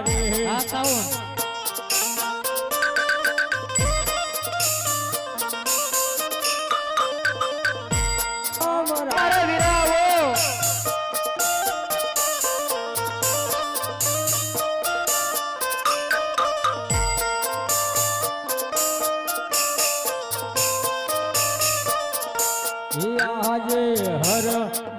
રે હા કાઉ હર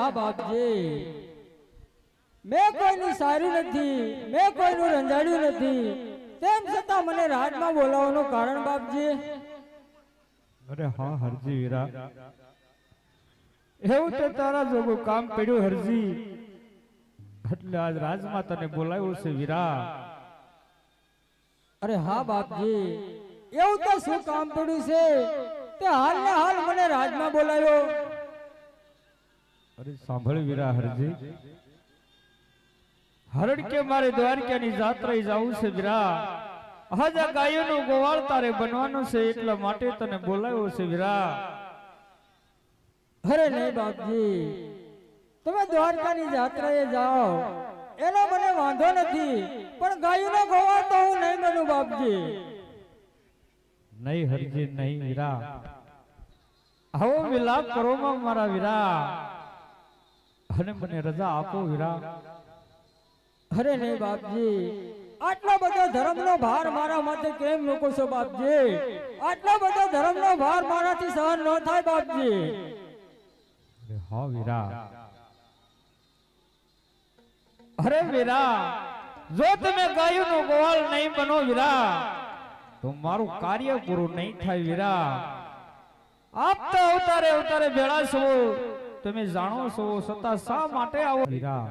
હા બાપજી મેં કોઈનું સારું નથી મેં કોઈનું રંજાડ્યું નથી. તેમ છતાં મને રાજમાં બોલાવવાનું કારણ બાપજી. અરે હા હરજી વીરા. એવું તો તારા જોગું કામ પડ્યું હરજી. એટલે આજ રાજમાં તને બોલાવ્યું છે વીરા. અરે હા બાપજી એવું તો શું કામ પડ્યું છે? તે હાલ ને હાલ મને રાજમાં બોલાવ્યો. અરે સાંભળ વીરા હરજી હરણ કે મારે દ્વારકાની જાત્રાએ જવું છે વીરા આજ આ ગાયોનું ગોવાળ તારે બનવાનું છે એટલા માટે તને બોલાવ્યો છે વીરા અરે નહીં બાપજી. તમે દ્વારકાની જાત્રાએ જાઓ. એનો મને વાંધો નથી. પણ ગાયનો ગોવાળ તો હું નહીં બનું બાપજી. નહીં હરજી નહીં વીરા આવો વિલાપ કરો મારા વીરા અને મને રજા આપો વીરા. અરે નહીં બાપજી. આટલો બધો ધર્મનો ભાર મારા માથે કેમ મૂકો છો બાપજી? આટલો બધો ધર્મનો ભાર મારાથી સહન ન થાય બાપજી. હા વીરા. અરે વીરા જો તમે ગાયોનો ગોવાળ નહીં બનો વીરા તો મારું કાર્ય પૂરું નહીં થાય વીરા. આપ તો અવતારે અવતારે ભેળા છો. તમે જાણો છો છતાં શા માટે આવો? વીરા